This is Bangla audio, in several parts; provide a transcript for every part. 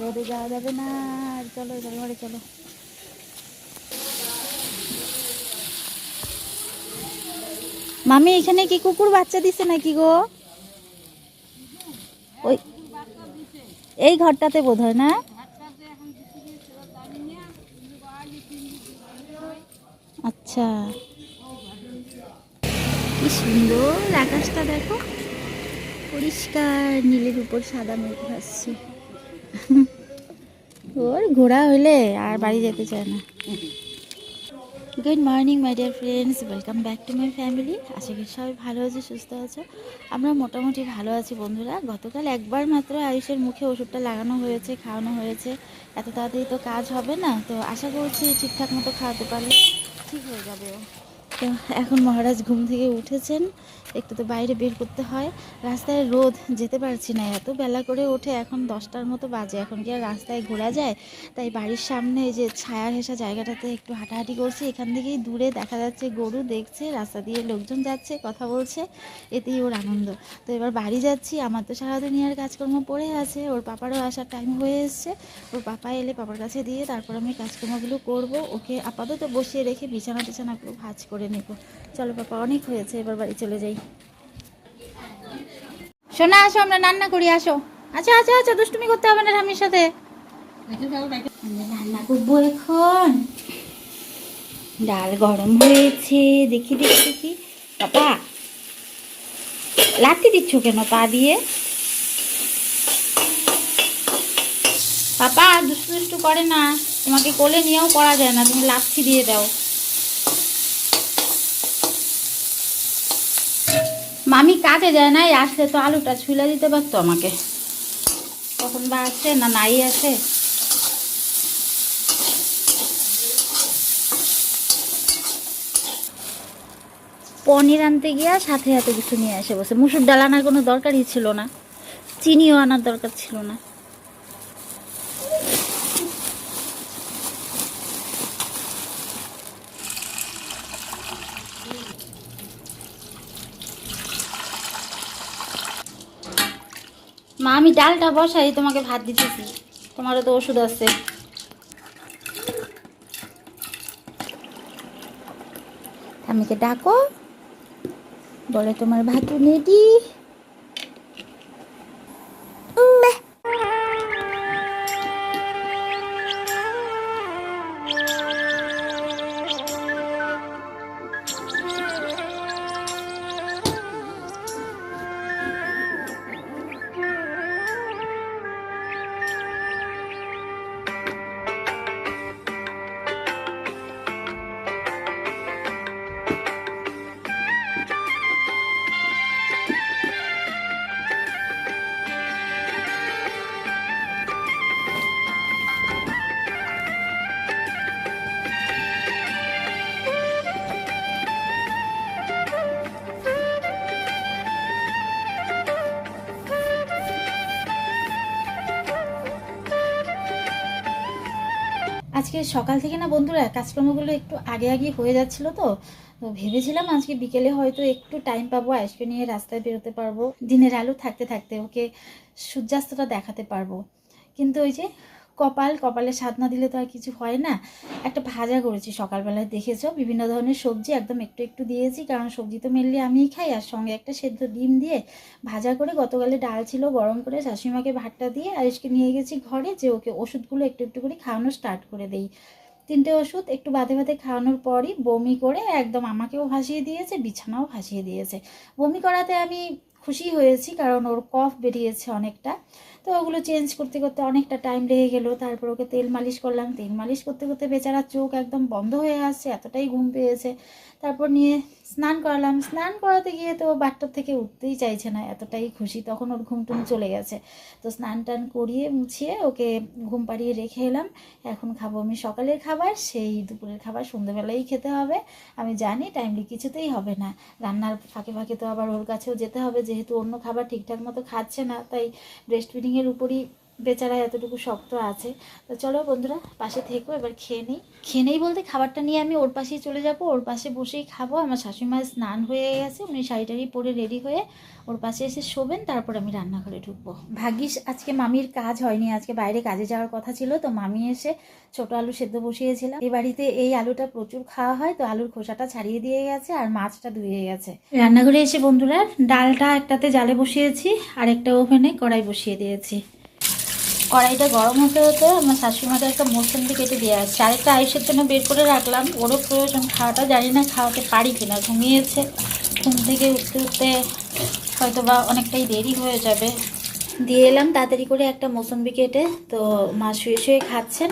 রোদে যাওয়া যাবে না আর চলো ঘরে চলো। মামি, এখানে কি কুকুর বাচ্চা দিছে নাকি গো? ওই, এই ঘরটাতে বোধ হয় না? আচ্ছা। কি সুন্দর আকাশটা দেখো। পরিষ্কার, নীলের উপর সাদা মেঘ ভাসছে। ওর ঘোরা হইলে আর বাড়ি যেতে চায় না। Good morning my dear friends welcome back to my family আশা করি সবাই ভালো আছে, সুস্থ আছো। আমরা মোটামুটি ভালো আছি, বন্ধুরা। গতকাল একবার মাত্র আয়ুষের মুখে ওষুধটা লাগানো হয়েছে, খাওয়ানো হয়েছে। এত তাড়াতাড়ি তো কাজ হবে না, তো আশা করছি ঠিকঠাক মতো খাওয়াতে পারলে ঠিক হয়ে যাবে। তো এখন মহারাজ ঘুম থেকে উঠেছেন, একটু তো বাইরে বের করতে হয়। রাস্তায় রোদ, যেতে পারছি না এত। বেলা করে ওঠে এখন দশটার মতো বাজে। এখন কি আর রাস্তায় ঘোরা যায়? তাই বাড়ির সামনে যে ছায়া হেসা জায়গাটাতে একটু হাঁটাহাঁটি করছি। এখান থেকেই দূরে দেখা যাচ্ছে গরু দেখছে, রাস্তা দিয়ে লোকজন যাচ্ছে, কথা বলছে। এতেই ওর আনন্দ। তো এবার বাড়ি যাচ্ছি। আমার তো সারাদিন আর কাজকর্ম পড়ে আছে। ওর পাপারও আসার টাইম হয়ে এসছে। ওর পাপা এলে পাপার কাছে দিয়ে তারপর আমি কাজকর্মগুলো করব। ওকে আপাতত বসিয়ে রেখে বিছানা টিছানাগুলো ভাজ করে নেব। চলো পাপা, অনেক হয়েছে, এবার বাড়ি চলে যাই। শোনা আসো, আমরা রান্না করি, আসো। আচ্ছা আচ্ছা আচ্ছা দুষ্টুমি করতে হবে না ঠামির সাথে। রান্না এখন। ডাল গরম হয়েছে, দেখি দেখি দেখি। পাপা, লাঠি দিচ্ছ কেন পা দিয়ে? পাপা দুষ্টু দুষ্টু করে না। তোমাকে কোলে নিয়েও করা যায় না, তুমি লাঠি দিয়ে দাও। মামি কাজে যায় নাই, আসলে তো আলুটা ছুলে দিতে পারতো আমাকে। কখন বা আসে না নাই আসে। পনির আনতে গিয়া সাথে এত কিছু নিয়ে আসে বসে। মুসুর ডাল আনার কোনো দরকারই ছিল না। চিনিও আনার দরকার ছিল না। মা, আমি ডালটা বসাই, তোমাকে ভাত দিতেছি। তোমারও তো ওষুধ আছে। আমিকে ডাকো। বলে তোমার ভাত রেডি। আজকে সকাল থেকে না বন্ধুরা, কাজকর্মগুলো একটু আগে আগে হয়ে যাচ্ছিল তো। ভেবেছিলাম আজকে বিকেলে হয়তো একটু টাইম পাবো আইসকে নিয়ে রাস্তায় বেরোতে পারব। দিনের আলো থাকতে থাকতে ওকে সূর্যাস্তটা দেখাতে পারব। কিন্তু ওই যে কপাল, কপালে স্বাদ না দিলে তো আর কিছু হয় না। একটা ভাজা করেছি সকালবেলায়, দেখেছ? বিভিন্ন ধরনের সবজি একদম একটু একটু দিয়েছি, কারণ সবজি তো মেনলি আমিই খাই, আর সঙ্গে একটা সেদ্ধ ডিম দিয়ে ভাজা করে গতকালে ডাল ছিল গরম করে শাশুড়িমাকে ভাতটা দিয়ে আয়ুষকে নিয়ে গেছি ঘরে, যে ওকে ওষুধগুলো একটু একটু করে খাওয়ানো স্টার্ট করে দেই। তিনটে ওষুধ একটু বাদে বাদে খাওয়ানোর পরই বমি করে একদম আমাকেও ভাসিয়ে দিয়েছে, বিছানাও ভাসিয়ে দিয়েছে। বমি করাতে আমি খুশি হয়েছি, কারণ ওর কফ বেরিয়েছে অনেকটা। তো ওগুলো চেঞ্জ করতে করতে অনেকটা টাইম লেগে গেলো। তারপর ওকে তেল মালিশ করলাম। তেল মালিশ করতে করতে বেচারা চোখ একদম বন্ধ হয়ে আসছে, এতটাই ঘুম পেয়েছে। তারপর নিয়ে স্নান করালাম। স্নান করাতে গিয়ে তো বাথটব থেকে উঠতেই চাইছে না, এতটাই খুশি। তখন ওর ঘুম টুম চলে গেছে। তো স্নান টান করিয়ে মুছিয়ে ওকে ঘুম পাড়িয়ে রেখে এলাম। এখন খাব আমি সকালের খাবার, সেই দুপুরের খাবার সন্ধ্যেবেলাই খেতে হবে। আমি জানি টাইমলি কিছুতেই হবে না। রান্নার ফাঁকে ফাঁকে তো আবার ওর কাছেও যেতে হবে, যেহেতু অন্য খাবার ঠিকঠাক মতো খাচ্ছে না, তাই ব্রেস্ট ফিডিংয়ের উপরই বেচারা এতটুকু শক্ত আছে। তো চলো বন্ধুরা, পাশে থেকো, এবার খেয়ে নিই। খেয়ে নেই বলতে খাবারটা নিয়ে আমি ওর পাশেই চলে যাব। ওর পাশে বসেই খাব। আমার শাশুড়িমার স্নান হয়ে গেছে। উনি শাড়ি টাড়ি পরে রেডি হয়ে ওর পাশে এসে শোবেন। তারপর আমি রান্নাঘরে ঢুকবো। ভাগ্যিস আজকে মামির কাজ হয়নি। আজকে বাইরে কাজে যাওয়ার কথা ছিল। তো মামি এসে ছোট আলু সেদ্ধ বসিয়েছিলাম। এই বাড়িতে এই আলুটা প্রচুর খাওয়া হয়। তো আলুর খোসাটা ছাড়িয়ে দিয়ে গেছে আর মাছটা ধুয়ে গেছে। রান্নাঘরে এসে বন্ধুরা, ডালটা একটাতে জালে বসিয়েছি। আর একটা ওভেনে কড়াই বসিয়ে দিয়েছি। কড়াইটা গরম হতে হতে আমার শাশুড়িমাকে একটা মৌসুমি কেটে দিয়ে আসছে। আরেকটা আইসের জন্য বের করে রাখলাম। ওরও প্রয়োজন, খাওয়াটা জানি না খাওয়াতে পারি কিনা। ঘুমিয়েছে, ঘুম থেকে উঠতে উঠতে হয়তো বা অনেকটাই দেরি হয়ে যাবে। দিয়ে এলাম, তাড়াতাড়ি করে একটা মৌসুম্বি কেটে তো মা শুয়ে শুয়ে খাচ্ছেন।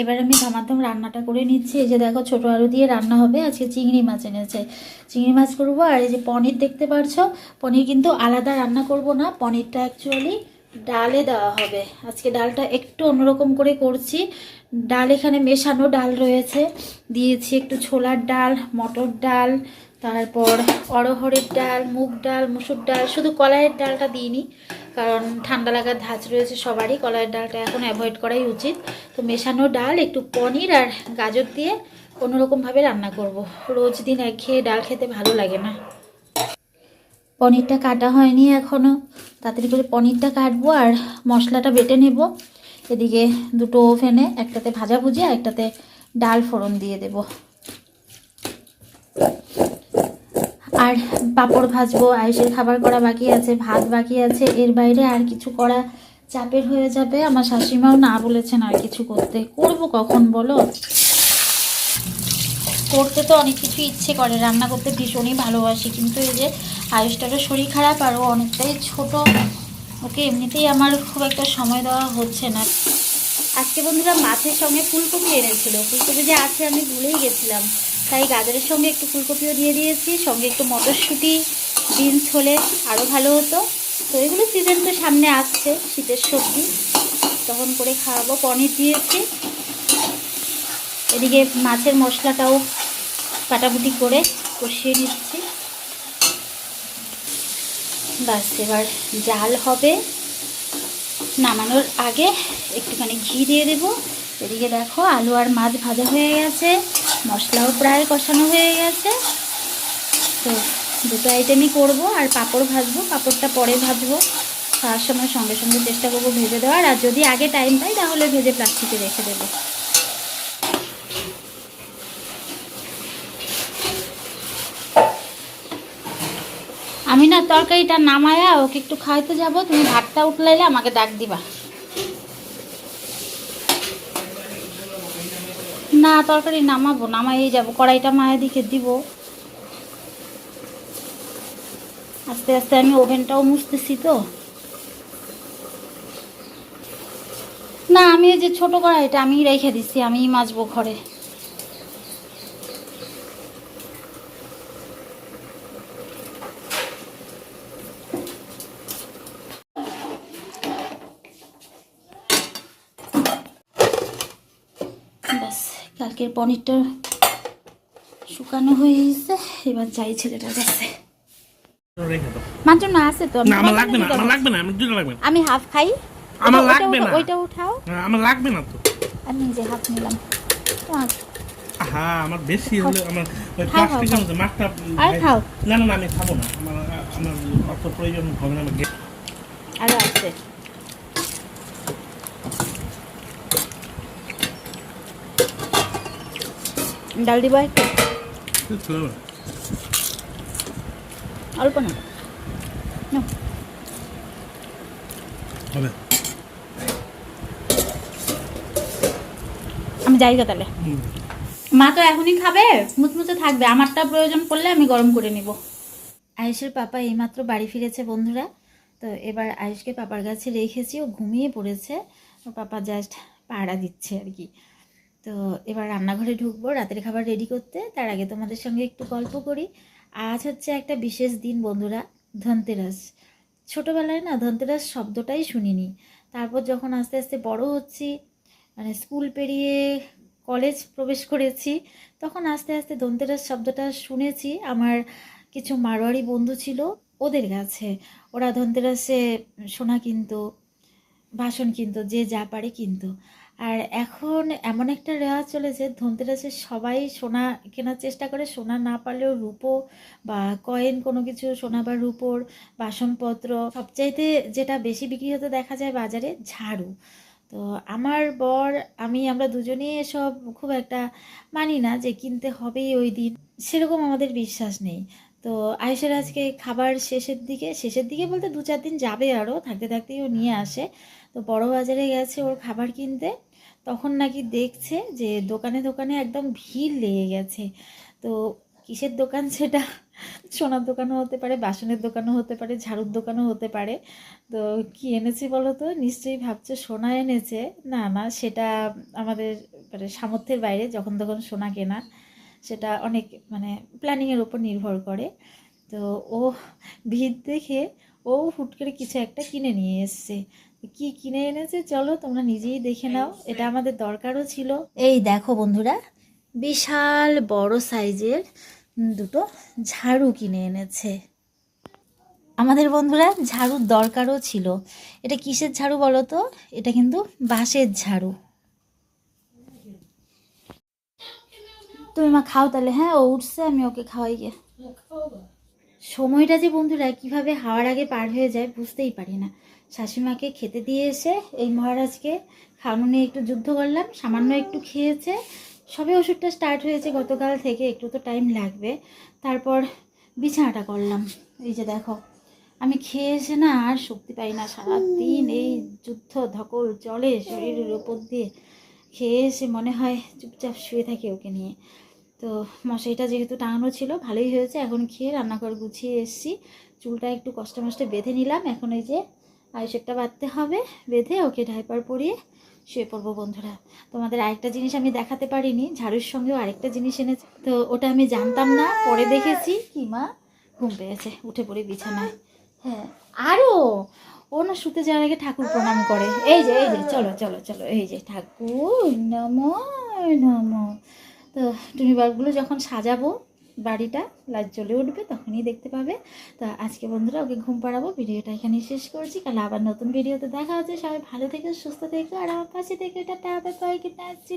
এবার আমি ধমাধম রান্নাটা করে নিচ্ছি। এই যে দেখো, ছোটো আলু দিয়ে রান্না হবে। আজকে চিংড়ি মাছ এনেছে। চিংড়ি মাছ করব আর এই যে পনির দেখতে পারছ? পনির কিন্তু আলাদা রান্না করব না, পনিরটা অ্যাকচুয়ালি ডালে দেওয়া হবে। আজকে ডালটা একটু অন্যরকম করে করছি। ডাল এখানে মেশানো ডাল রয়েছে। দিয়েছি একটু ছোলার ডাল, মটর ডাল, তারপর অড়হরের ডাল, মুগ ডাল, মুসুর ডাল। শুধু কলাইয়ের ডালটা দিইনি, কারণ ঠান্ডা লাগার ধাঁচ রয়েছে সবারই। কলাইয়ের ডালটা এখন অ্যাভয়েড করাই উচিত। তো মেশানো ডাল, একটু পনির আর গাজর দিয়ে অন্যরকমভাবে রান্না করব। রোজ দিন এক খেয়ে ডাল খেতে ভালো লাগে না। পনিরটা কাটা হয়নি এখনও তাড়াতাড়ি করে পনিরটা কাটবো আর মশলাটা বেটে নেব। এদিকে দুটো ওভেনে একটাতে ভাজা ভুজি আর একটাতে ডাল ফোড়ন দিয়ে দেব। আর পাঁপড় ভাজবো আয়ুষের খাবার করা বাকি আছে, ভাত বাকি আছে, এর বাইরে আর কিছু করা চাপের হয়ে যাবে। আমার শাশুড়িমাও না বলেছেন আর কিছু করতে। করব কখন বলো? করতে তো অনেক কিছু ইচ্ছে করে, রান্না করতে ভীষণই ভালোবাসি। কিন্তু এই যে আয়ুষটারও শরীর খারাপ আর ও অনেকটাই ছোট। ওকে এমনিতেই আমার খুব একটা সময় দেওয়া হচ্ছে না। আজকে বন্ধুরা মাছের সঙ্গে ফুলকপি এনেছিল। ফুলকপি যে আছে আমি ভুলেই গেছিলাম। তাই গাজরের সঙ্গে একটু ফুলকপিও দিয়ে দিয়েছি, সঙ্গে একটু মটরশুঁটি, বিনস হলে আরও ভালো হতো। তো এগুলো সিজন তো সামনে আসছে, শীতের সবজি। তখন করে খাওয়াবো, পনির দিয়েছি। এদিকে মাছের মশলাটাও কাটাকুটি করে কষিয়ে নিচ্ছি। বাস এবার জাল হবে। নামানোর আগে একটুখানি ঘি দিয়ে দেব। এদিকে দেখো আলু আর মাছ ভাজা হয়ে গেছে, মশলাও প্রায় কষানো হয়ে গেছে। তো দুটো আইটেমই করব, আর পাঁপড় ভাজবো, পাঁপড়টা পরে ভাজবো। খাওয়ার সময় সঙ্গে সঙ্গে চেষ্টা করব ভেজে দেওয়ার, আর যদি আগে টাইম পাই তাহলে ভেজে প্লাস্টিকে রেখে দেবো। তরকারিটা নামায়া ওকে একটু খাইতে যাব। তুমি ভাতটা উঠলাইলে আমাকে ডাক দিবা। না, তরকারি নামাবো নামাই যাব, কড়াইটা মায়ের দিকে দিব। আস্তে আস্তে আমি ওভেনটাও মুছতেছি তো। না, আমি যে ছোট কড়াইটা আমি রেখে দিচ্ছি আমি মাজবো ঘরে। কালকের পনিরটা শুকানো হয়ে গেছে। এবার যাই ছেলেটার কাছে। মাত্র না আছে তো। আমার লাগবে না আমার লাগবে না আমার দুটো লাগবে আমি হাফ খাই। আমার লাগবে না। ওইটা উঠাও। আমার লাগবে না তো। আমি নিজে হাফ নিলাম। হ্যাঁ আমার বেশি হলে আমার ওই প্লাস্টিকের মধ্যে মাছটা আর খাও। না না আমি খাব না। আমার আমার অত প্রয়োজন হবে না আমাকে আরও আছে। ডাল দিবা একটু? অল্প না। আমি যাই গো তাহলে। মা তো এখনই খাবে মুচমুচে থাকবে। আমারটা প্রয়োজন পড়লে আমি গরম করে নিব। আয়ুষের পাপা এইমাত্র বাড়ি ফিরেছে বন্ধুরা। তো এবার আয়ুষকে পাপার কাছে রেখেছি ও ঘুমিয়ে পড়েছে। ও পাপা জাস্ট পাড়া দিচ্ছে আর কি। তো এবার রান্নাঘরে ঢুকবো, রাতের খাবার রেডি করতে। তার আগে তোমাদের সঙ্গে একটু গল্প করি। আজ হচ্ছে একটা বিশেষ দিন, বন্ধুরা, ধনতেরাস। ছোটোবেলায় না ধনতেরাস শব্দটাই শুনিনি। তারপর যখন আস্তে আস্তে বড় হচ্ছি মানে স্কুল পেরিয়ে কলেজ প্রবেশ করেছি, তখন আস্তে আস্তে ধনতেরাস শব্দটা শুনেছি। আমার কিছু মারোয়ারি বন্ধু ছিল ওদের কাছে। ওরা ধনতেরাসে সোনা কিনতো, বাসন কিনতো, যে যা পারে কিনতো। আর এখন এমন একটা রেওয়াজ চলেছে ধনতেরাসে সবাই সোনা কেনার চেষ্টা করে, সোনা না পারলেও রূপো বা কয়েন কোনো কিছু, সোনা বা রূপোর বাসনপত্র, সবচাইতে যেটা বেশি বিক্রি হতে দেখা যায় বাজারে, ঝাড়ু। তো আমার বর, আমি, আমরা দুজনেই এসব খুব একটা মানি না যে কিনতে হবেই ওই দিন, সেরকম আমাদের বিশ্বাস নেই। তো আয়েশের আজকে খাবার শেষের দিকে শেষের দিকে বলতে দু চার দিন যাবে আরও, থাকতে থাকতেই ও নিয়ে আসে। তো বড় বাজারে গেছে ওর খাবার কিনতে। তখন নাকি দেখছে যে দোকানে দোকানে একদম ভিড় লেগে গেছে। তো কিসের দোকান সেটা? সোনার দোকানও হতে পারে, বাসনের দোকানও হতে পারে, ঝাড়ুর দোকানও হতে পারে। তো কি এনেছি বলো তো? নিশ্চয়ই ভাবছে সোনা এনেছে। না না সেটা আমাদের মানে সামর্থ্যের বাইরে যখন তখন সোনা কেনা, সেটা অনেক মানে প্ল্যানিংয়ের ওপর নির্ভর করে। তো ও ভিড় দেখে ও হুট করে কিছু একটা কিনে নিয়ে এসছে। কি কিনে এনেছে চলো তোমরা নিজেই দেখে নাও। এটা আমাদের দরকারও ছিল। এই দেখো বন্ধুরা বিশাল বড় সাইজের দুটো ঝাড়ু কিনে এনেছে। আমাদের বন্ধুরা ঝাড়ুর দরকারও ছিল। এটা কিসের ঝাড়ু বলো তো? এটা কিন্তু বাঁশের ঝাড়ু। তুমি মা খাও তাহলে হ্যাঁ ও উঠছে আমি ওকে খাওয়াই গিয়ে। সময়টা যে বন্ধুরা কীভাবে হাওয়ার আগে পার হয়ে যায় বুঝতেই পারি না। শাশুড়িমাকে খেতে দিয়ে এসে এই মহারাজকে খাওয়ানো একটু যুদ্ধ করলাম, সামান্য একটু খেয়েছে। সবে ওষুধটা স্টার্ট হয়েছে, গতকাল থেকে একটু তো টাইম লাগবে। তারপর বিছানাটা করলাম। এই যে দেখো, আমি খেয়ে এসে না আর শক্তি পাই না। সারাদিন এই যুদ্ধ, ধকল চলে শরীরের ওপর দিয়ে খেয়ে এসে মনে হয় চুপচাপ শুয়ে থাকি ওকে নিয়ে। তো মশারিটা যেহেতু টাঙানো ছিল, ভালোই হয়েছে। এখন খেয়ে রান্নাঘর গুছিয়ে এসেছি। চুলটা একটু কষ্ট মষ্টে বেঁধে নিলাম। এখন এই যে আয়ুষেরটা বাঁধতে হবে, বেঁধে ওকে ডাইপার পরিয়ে শুয়ে পড়ব বন্ধুরা। তোমাদের আরেকটা জিনিস আমি দেখাতে পারিনি, ঝাড়ুর সঙ্গেও আরেকটা জিনিস এনেছে। তো ওটা আমি জানতাম না, পরে দেখেছি। কি মা? ঘুম পেয়েছে, উঠে পড়ে বিছানায়। হ্যাঁ আরও ও না শুতে যাওয়ার আগে ঠাকুর প্রণাম করে। এই যে এই যে, চলো চলো চলো, এই যে, ঠাকুর, নম নম। তো টুনি বাল্বগুলো যখন সাজাবো বাড়িটা লাইট জ্বলে উঠবে, তখনই দেখতে পাবে। তো আজকে বন্ধুরা ওকে ঘুম পাড়াবো, ভিডিওটা এখানেই শেষ করছি। কাল আবার নতুন ভিডিওতে দেখা হচ্ছে। সবাই ভালো থেকে, সুস্থ থেকো, আর আমার পাশে থেকে। এটা বাই নাইট